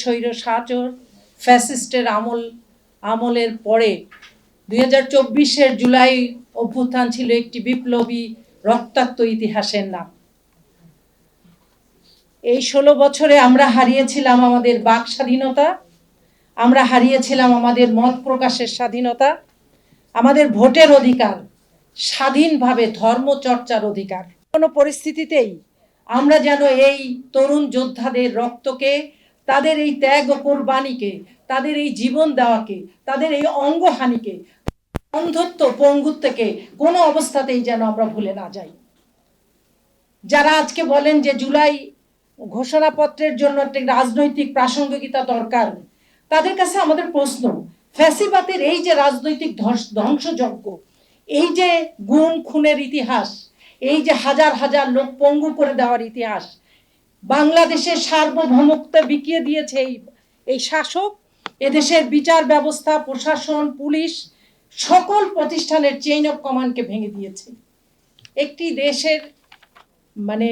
স্বৈর সাচর ফ্যাসিস্টের আমল, আমলের পরে দুই হাজার জুলাই অভ্যুত্থান ছিল একটি বিপ্লবী রক্তাক্ত ইতিহাসের নাম। এই ষোলো বছরে আমরা হারিয়েছিলাম আমাদের বাক স্বাধীনতা, আমরা হারিয়েছিলাম আমাদের মত প্রকাশের স্বাধীনতা, আমাদের ভোটের অধিকার, স্বাধীনভাবে ধর্ম চর্চার অধিকার। কোনো পরিস্থিতিতেই আমরা যেন এই তরুণ যোদ্ধাদের রক্তকে তাদের এই ত্যাগ ও কোরবানিকে, তাদের এই জীবন দেওয়াকে, তাদের এই অঙ্গহানিকে, অন্ধত্ব পঙ্গুত্বকে কোনো অবস্থাতেই যেন আমরা ভুলে না যাই। যারা আজকে বলেন যে জুলাই ঘোষণাপত্রের জন্য একটি রাজনৈতিক প্রাসঙ্গিকতা দরকার, তাদের কাছে আমাদের প্রশ্ন ফ্যাসিবাতের এই যে রাজনৈতিক ধ্বংসযজ্ঞ, এই যে গুম, খুনের ইতিহাস, এই যে হাজার হাজার লোক পঙ্গু করে দেওয়ার ইতিহাস বাংলাদেশের সার্বভৌমত্ব বিকিয়ে দিয়েছে এই এই শাসক, এদেশের বিচার ব্যবস্থা, প্রশাসন, পুলিশ, সকল প্রতিষ্ঠানের চেইন অফ কমান্ডকে ভেঙে দিয়েছে। একটি দেশের মানে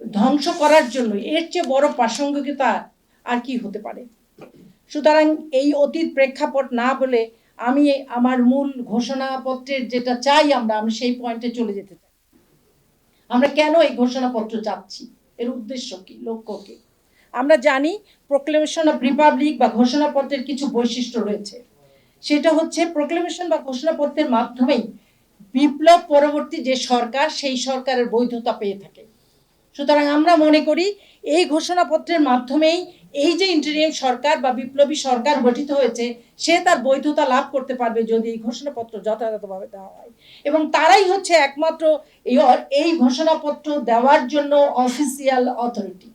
ধ্বংস করার জন্য এর চেয়ে বড় প্রাসঙ্গিকতা আর কি হতে পারে? সুতরাং এই অতীত প্রেক্ষাপট না বলে আমি আমার মূল ঘোষণাপত্রের যেটা চাই আমরা, আমি সেই পয়েন্টে চলে যেতে চাই। আমরা কেন এই ঘোষণাপত্র চাচ্ছি? এর উদ্দেশ্য কি? লক্ষ্য কি? আমরা জানি প্রোক্লেমেশন অফ রিপাবলিক বা ঘোষণাপত্রের কিছু বৈশিষ্ট্য রয়েছে। সেটা হচ্ছে প্রোক্লেমেশন বা ঘোষণাপত্রের মাধ্যমেই বিপ্লব পরবর্তী যে সরকার, সেই সরকারের বৈধতা পেয়ে থাকে। সুতরাং আমরা মনে করি এই ঘোষণাপত্রের মাধ্যমেই এই যে ইন্টারিয়াম সরকার বা বিপ্লবী সরকার গঠিত হয়েছে, সে তার বৈধতা লাভ করতে পারবে যদি এই ঘোষণাপত্র যথাযথভাবে দেওয়া হয়। এবং তারাই হচ্ছে একমাত্র এই ঘোষণাপত্র দেওয়ার জন্য অফিসিয়াল অথরিটি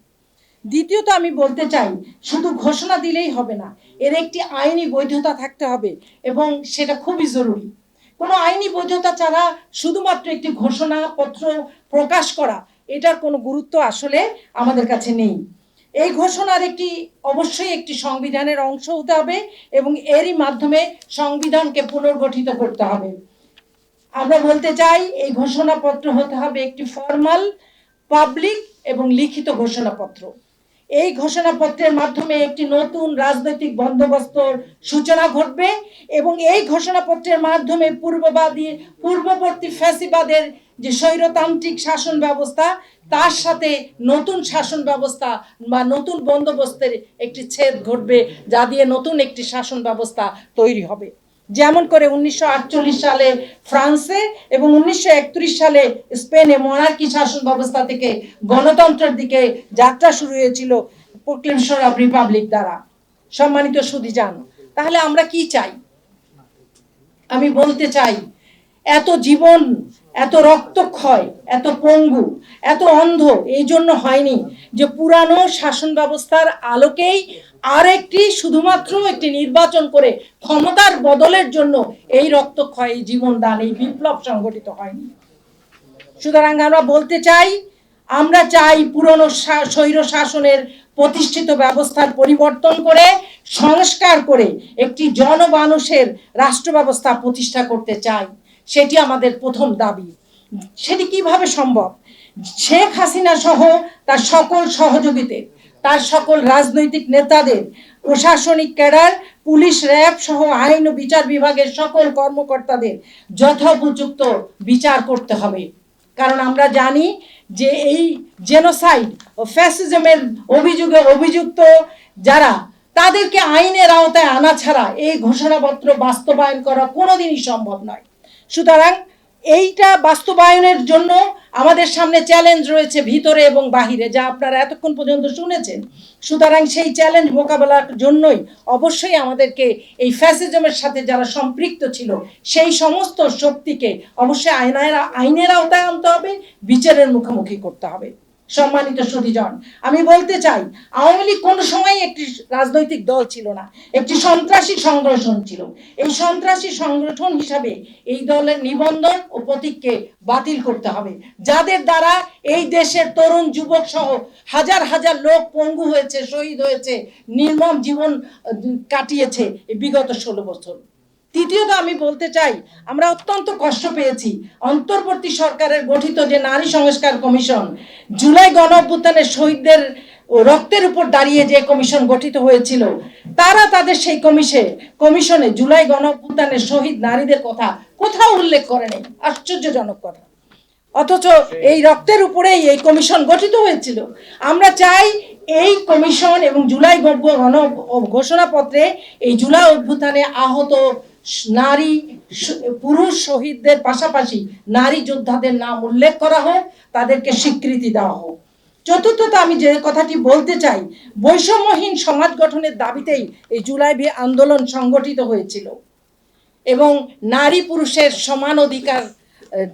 দ্বিতীয়ত আমি বলতে চাই, শুধু ঘোষণা দিলেই হবে না, এর একটি আইনি বৈধতা থাকতে হবে এবং সেটা খুবই জরুরি। কোনো আইনি বৈধতা ছাড়া শুধুমাত্র একটি ঘোষণাপত্র প্রকাশ করা, এটার কোনো গুরুত্ব আসলে আমাদের কাছে নেই। এই ঘোষণার একটি, অবশ্যই একটি সংবিধানের অংশ হতে হবে এবং এরই মাধ্যমে সংবিধানকে পুনর্গঠিত করতে হবে। আমরা বলতে চাই, এই ঘোষণাপত্র হতে হবে একটি ফর্মাল পাবলিক এবং লিখিত ঘোষণাপত্র। এই ঘোষণাপত্রের মাধ্যমে একটি নতুন রাজনৈতিক বন্দোবস্তর সূচনা ঘটবে এবং এই ঘোষণাপত্রের মাধ্যমে পূর্ববাদী, পূর্ববর্তী ফ্যাসিবাদের যে স্বৈরতান্ত্রিক শাসন ব্যবস্থা, তার সাথে নতুন শাসন ব্যবস্থা বা নতুন বন্দোবস্তের একটি ছেদ ঘটবে, যা দিয়ে নতুন একটি শাসন ব্যবস্থা তৈরি হবে। যেমন করে উনিশশো সালে ফ্রান্সে এবং উনিশশো একত্রিশ সালে স্পেনে মনার্কি শাসন ব্যবস্থা থেকে গণতন্ত্রের দিকে যাত্রা শুরু হয়েছিল প্রোক্লেমেশন অফ রিপাবলিক দ্বারা। সম্মানিত সুধীজান তাহলে আমরা কি চাই? আমি বলতে চাই, এত জীবন এত রক্তক্ষয়, এত পঙ্গু, এত অন্ধ এই জন্য হয়নি যে পুরানো শাসন ব্যবস্থার আলোকেই আরেকটি, শুধুমাত্র একটি নির্বাচন করে ক্ষমতার বদলের জন্য এই রক্তক্ষয় জীবন দান এই বিপ্লব সংগঠিত হয়নি। সুতরাং আমরা বলতে চাই, আমরা চাই পুরনো স্বৈর শাসনের প্রতিষ্ঠিত ব্যবস্থার পরিবর্তন করে, সংস্কার করে একটি জনমানুষের রাষ্ট্র ব্যবস্থা প্রতিষ্ঠা করতে চাই। সেটি আমাদের প্রথম দাবি। সেটি কীভাবে সম্ভব? শেখ হাসিনা সহ তার সকল সহযোগীদের, তার সকল রাজনৈতিক নেতাদের, প্রশাসনিক ক্যাডার, পুলিশ র্যাব সহ আইন ও বিচার বিভাগের সকল কর্মকর্তাদের যথোপযুক্ত বিচার করতে হবে। কারণ আমরা জানি যে এই জেনোসাইড ও ফ্যাসিজমের অভিযোগে অভিযুক্ত যারা, তাদেরকে আইনের আওতায় আনা ছাড়া এই ঘোষণাপত্র বাস্তবায়ন করা কোনোদিনই সম্ভব নয়। সুতরাং এইটা বাস্তবায়নের জন্য আমাদের সামনে চ্যালেঞ্জ রয়েছে ভিতরে এবং বাহিরে, যা আপনারা এতক্ষণ পর্যন্ত শুনেছেন। সুতরাং সেই চ্যালেঞ্জ মোকাবেলার জন্যই অবশ্যই আমাদেরকে এই ফ্যাসিজমের সাথে যারা সম্পৃক্ত ছিল, সেই সমস্ত শক্তিকে অবশ্যই আইনের আইনের আওতায় আনতে হবে, বিচারের মুখোমুখি করতে হবে। সম্মানিত সুধীজন আমি বলতে চাই, আওয়ামী লীগ কোনো সময় একটি রাজনৈতিক দল ছিল না, একটি সন্ত্রাসী সংগঠন ছিল। এই সন্ত্রাসী সংগঠন হিসাবে এই দলের নিবন্ধন ও প্রতীককে বাতিল করতে হবে, যাদের দ্বারা এই দেশের তরুণ যুবক সহ হাজার হাজার লোক পঙ্গু হয়েছে, শহীদ হয়েছে, নির্মম জীবন কাটিয়েছে বিগত ষোলো বছর। তৃতীয়ত আমি বলতে চাই, আমরা অত্যন্ত কষ্ট পেয়েছি। অন্তর্বর্তী সরকারের গঠিত যে নারী সংস্কার কমিশন, জুলাই গণ অভ্যুত্থানের শহীদদের রক্তের উপর দাঁড়িয়ে যে কমিশন গঠিত হয়েছিল, তারা তাদের সেই কমিশে, কমিশনে জুলাই গণ অভ্যুত্থানের শহীদ নারীদের কথা কোথাও উল্লেখ করে নেই। আশ্চর্যজনক কথা। অথচ এই রক্তের উপরেই এই কমিশন গঠিত হয়েছিল। আমরা চাই এই কমিশন এবং জুলাই গণ- ঘোষণাপত্রে এই জুলাই অভ্যুত্থানে আহত নারী পুরুষ শহীদদের পাশাপাশি নারী যোদ্ধাদের নাম উল্লেখ করা হোক তাদেরকে স্বীকৃতি দেওয়া হোক চতুর্থত আমি যে কথাটি বলতে চাই, বৈষম্যহীন সমাজ গঠনের দাবিতেই এই জুলাই বি আন্দোলন সংগঠিত হয়েছিল। এবং নারী পুরুষের সমান অধিকার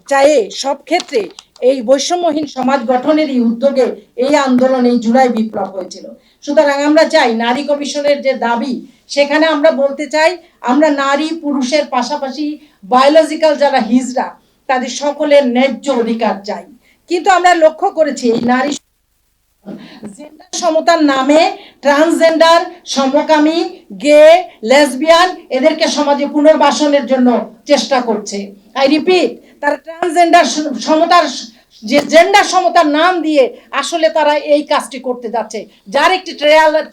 চায়ে সব ক্ষেত্রে এই বৈষম্যহীন সমাজ গঠনেরই উদ্যোগে এই আন্দোলন এই জুলাই বিপ্লব হয়েছিল। সুতরাং আমরা চাই নারী কমিশনের যে দাবি, সেখানে আমরা বলতে চাই আমরা নারী পুরুষের পাশাপাশি বায়োলজিক্যাল যারা হিজড়া, তাদের সকলের ন্যায্য অধিকার চাই। কিন্তু আমরা লক্ষ্য করেছি এই নারী জেন্ডার সমতার নামে ট্রান্সজেন্ডার সমকামী গে লেসবিয়ান এদেরকে সমাজে পুনর্বাসনের জন্য চেষ্টা করছে। আই রিপিট তারা ট্রান্সজেন্ডার সমতার যে জেন্ডার সমতার নাম দিয়ে আসলে তারা এই কাজটি করতে যাচ্ছে। যার একটি ট্রেলার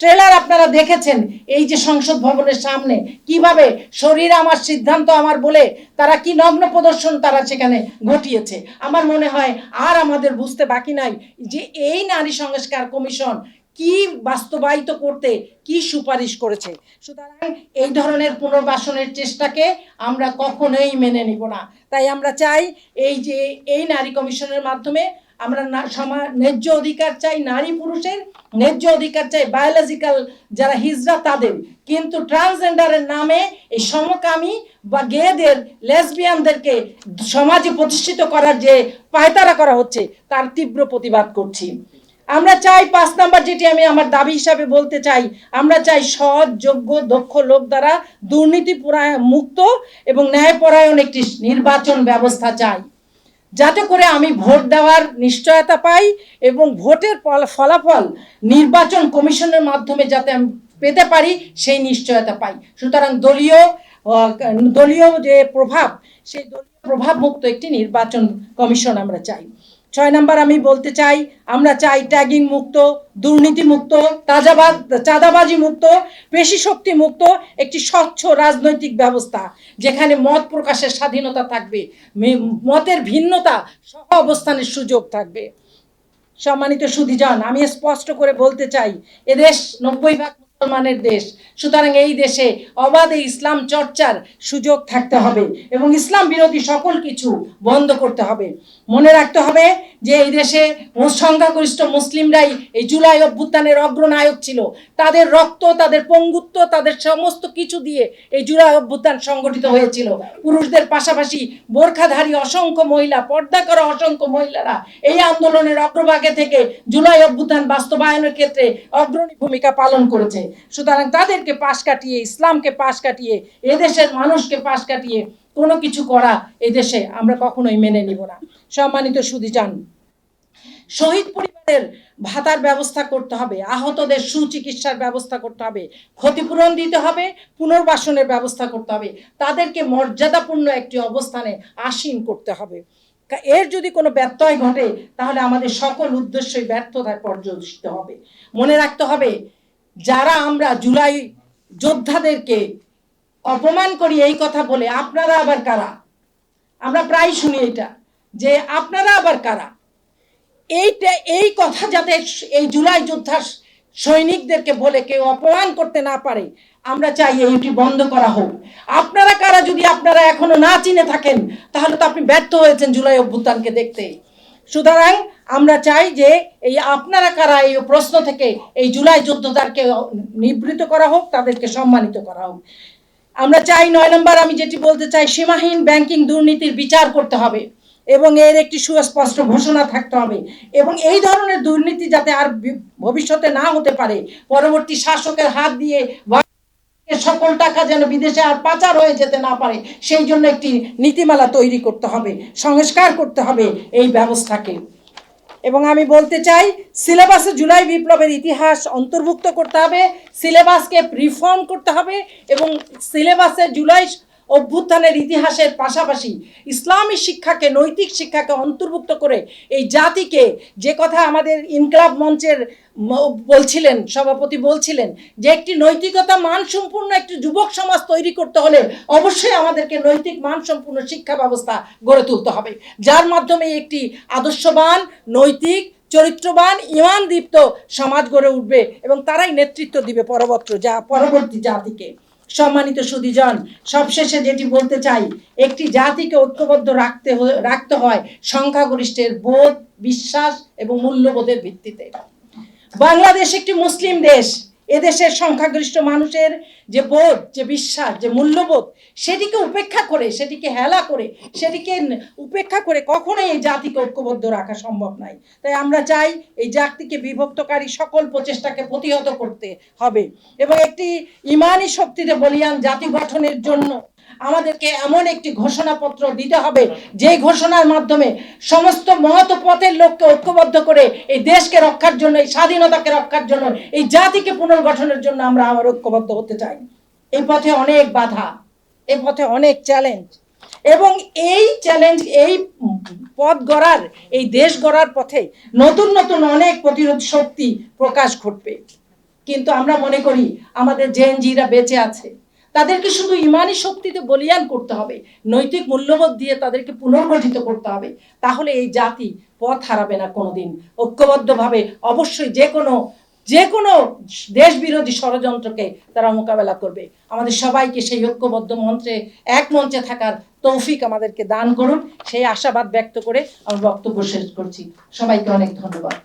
ট্রেলার আপনারা দেখেছেন, এই যে সংসদ ভবনের সামনে, কীভাবে শরীর আমার সিদ্ধান্ত আমার বলে তারা কি নগ্ন প্রদর্শন তারা সেখানে ঘটিয়েছে। আমার মনে হয় আর আমাদের বুঝতে বাকি নাই যে এই নারী সংস্কার কমিশন কি বাস্তবায়িত করতে, কি সুপারিশ করেছে? সুতরাং এই ধরনের পুনর্বাসনের চেষ্টাকে আমরা কখনোই মেনে নিব না। তাই আমরা চাই এই যে, এই নারী কমিশনের মাধ্যমে আমরা না- সমা- ন্যায্য অধিকার চাই নারী পুরুষের, ন্যায্য অধিকার চাই বায়োলজিক্যাল যারা হিজড়া তাদের। কিন্তু ট্রান্সজেন্ডারের নামে এই সমকামী বা গেদের লেসবিয়ানদেরকে সমাজে প্রতিষ্ঠিত করার যে পায়তারা করা হচ্ছে, তার তীব্র প্রতিবাদ করছি। আমরা চাই পাঁচ নাম্বার যেটি আমি আমার দাবি হিসাবে বলতে চাই, আমরা চাই সৎ, যোগ্য, দক্ষ লোক দ্বারা দুর্নীতি মুক্ত এবং ন্যায়পরায়ণ একটি নির্বাচন ব্যবস্থা চাই। যাতে করে আমি ভোট দেওয়ার নিশ্চয়তা পাই এবং ভোটের ফল- ফলাফল নির্বাচন কমিশনের মাধ্যমে যাতে আমি পেতে পারি, সেই নিশ্চয়তা পাই। সুতরাং দলীয় দলীয় যে প্রভাব, সেই দলীয় প্রভাব মুক্ত একটি নির্বাচন কমিশন আমরা চাই। ছয় নাম্বার আমি বলতে চাই, আমরা চাই ট্যাগিং মুক্ত, দুর্নীতি মুক্ত তাজাবাদ চাঁদাবাজি মুক্ত, পেশি শক্তি মুক্ত, একটি স্বচ্ছ রাজনৈতিক ব্যবস্থা, যেখানে মত প্রকাশের স্বাধীনতা থাকবে মতের ভিন্নতা সহ অবস্থানের সুযোগ থাকবে। সম্মানিত সুধীজন, আমি স্পষ্ট করে বলতে চাই, এদেশ নব্বই ভাগ মুসলমানের দেশ। সুতরাং এই দেশে অবাধে ইসলাম চর্চার সুযোগ থাকতে হবে এবং ইসলাম বিরোধী সকল কিছু বন্ধ করতে হবে। মনে রাখতে হবে যে এই দেশে সংখ্যাগরিষ্ঠ মুসলিমরাই এই জুলাই অভ্যুত্থানের অগ্রনায়ক ছিল। তাদের রক্ত, তাদের পঙ্গুত্ব, তাদের সমস্ত কিছু দিয়ে এই জুলাই অভ্যুত্থান সংগঠিত হয়েছিল। পুরুষদের পাশাপাশি বোরখাধারী অসংখ্য মহিলা, পর্দা করা অসংখ্য মহিলারা এই আন্দোলনের অগ্রভাগে থেকে জুলাই অভ্যুত্থান বাস্তবায়নের ক্ষেত্রে অগ্রণী ভূমিকা পালন করেছে। সুতরাং তাদেরকে পাশ কাটিয়ে, ইসলামকে পাশ কাটিয়ে, এদেশের মানুষকে পাশ কাটিয়ে কোনো কিছু করা এদেশে আমরা কখনোই মেনে নিব না। সম্মানিত সুদীজান শহীদ পরিবারের ভাতার ব্যবস্থা করতে হবে, আহতদের সুচিকিৎসার ব্যবস্থা করতে হবে, ক্ষতিপূরণ দিতে হবে, পুনর্বাসনের ব্যবস্থা করতে হবে, তাদেরকে মর্যাদাপূর্ণ একটি অবস্থানে আসীন করতে হবে। এর যদি কোনো ব্যত্যয় ঘটে, তাহলে আমাদের সকল উদ্দেশ্যই ব্যর্থতায় পর্যবেসিত হবে। মনে রাখতে হবে যারা আমরা জুলাই যোদ্ধাদেরকে অপমান করি এই কথা বলে, আপনারা আবার কারা? আমরা প্রায় শুনি এটা, যে আপনারা আবার কারা? এইটা, এই কথা যাতে এই জুলাই যোদ্ধা সৈনিকদেরকে বলে কেউ অপমান করতে না পারে, আমরা চাই এইটি বন্ধ করা হোক। আপনারা কারা যদি আপনারা এখনও না চিনে থাকেন, তাহলে তো আপনি ব্যর্থ হয়েছেন জুলাই অভ্যুত্থানকে দেখতে। সুতরাং আমরা চাই যে এই আপনারা কারা এই প্রশ্ন থেকে এই জুলাই যোদ্ধাদেরকে নিবৃত করা হোক, তাদেরকে সম্মানিত করা হোক। আমরা চাই নয় নম্বর, আমি যেটি বলতে চাই, সীমাহীন ব্যাংকিং দুর্নীতির বিচার করতে হবে এবং এর একটি সুস্পষ্ট ঘোষণা থাকতে হবে এবং এই ধরনের দুর্নীতি যাতে আর ভবিষ্যতে না হতে পারে, পরবর্তী শাসকের হাত দিয়ে সকল টাকা যেন বিদেশে আর পাচার হয়ে যেতে না পারে, সেই জন্য একটি নীতিমালা তৈরি করতে হবে, সংস্কার করতে হবে এই ব্যবস্থাকে। এবং আমি বলতে চাই, সিলেবাসে জুলাই বিপ্লবের ইতিহাস অন্তর্ভুক্ত করতে হবে, সিলেবাসকে রিফর্ম করতে হবে এবং সিলেবাসে জুলাই অভ্যুত্থানের ইতিহাসের পাশাপাশি ইসলামী শিক্ষাকে, নৈতিক শিক্ষাকে অন্তর্ভুক্ত করে এই জাতিকে যে কথা আমাদের ইনকলাব মঞ্চের বলছিলেন, সভাপতি বলছিলেন, যে একটি নৈতিকতা মানসম্পূর্ণ একটি যুবক সমাজ তৈরি করতে হলে অবশ্যই আমাদেরকে নৈতিক মানসম্পূর্ণ শিক্ষা ব্যবস্থা গড়ে তুলতে হবে। যার মাধ্যমে একটি আদর্শবান, নৈতিক, চরিত্রবান ইমান দীপ্ত সমাজ গড়ে উঠবে এবং তারাই নেতৃত্ব দিবে পরবর্তী যা, পরবর্তী জাতিকে। সম্মানিত সুদীজন সবশেষে যেটি বলতে চাই, একটি জাতিকে ঐক্যবদ্ধ রাখতে রাখতে হয় সংখ্যাগরিষ্ঠের বোধ, বিশ্বাস এবং মূল্যবোধের ভিত্তিতে। বাংলাদেশ একটি মুসলিম দেশ। এদেশের সংখ্যাগরিষ্ঠ মানুষের যে বোধ, যে বিশ্বাস, যে মূল্যবোধ, সেটিকে উপেক্ষা করে, সেটিকে হেলা করে, সেটিকে উপেক্ষা করে কখনোই এই জাতিকে ঐক্যবদ্ধ রাখা সম্ভব নয় তাই আমরা চাই এই জাতিকে বিভক্তকারী সকল প্রচেষ্টাকে প্রতিহত করতে হবে। এবং একটি ইমানি শক্তিতে বলিয়ান জাতি গঠনের জন্য আমাদেরকে এমন একটি ঘোষণাপত্র দিতে হবে যে ঘোষণার মাধ্যমে সমস্ত মত পথের লোককে ঐক্যবদ্ধ করে এই দেশকে রক্ষার জন্য, এই স্বাধীনতাকে রক্ষার জন্য, এই জাতিকে পুনর্গঠনের জন্য আমরা আবার ঐক্যবদ্ধ হতে চাই। এই পথে অনেক বাধা, এই পথে অনেক চ্যালেঞ্জ এবং এই চ্যালেঞ্জ এই পথ গড়ার, এই দেশ গড়ার পথে নতুন নতুন অনেক প্রতিরোধ শক্তি প্রকাশ ঘটবে। কিন্তু আমরা মনে করি আমাদের জেএনজিরা বেঁচে আছে। তাদেরকে শুধু ইমানি শক্তিতে বলিয়ান করতে হবে, নৈতিক মূল্যবোধ দিয়ে তাদেরকে পুনর্গঠিত করতে হবে, তাহলে এই জাতি পথ হারাবে না কোনোদিন। ঐক্যবদ্ধভাবে অবশ্যই যে কোনো যে কোনো দেশ বিরোধী ষড়যন্ত্রকে তারা মোকাবেলা করবে। আমাদের সবাইকে সেই ঐক্যবদ্ধ মন্ত্রে, এক মঞ্চে থাকার তৌফিক আমাদেরকে দান করুন। সেই আশাবাদ ব্যক্ত করে আমার বক্তব্য শেষ করছি। সবাইকে অনেক ধন্যবাদ।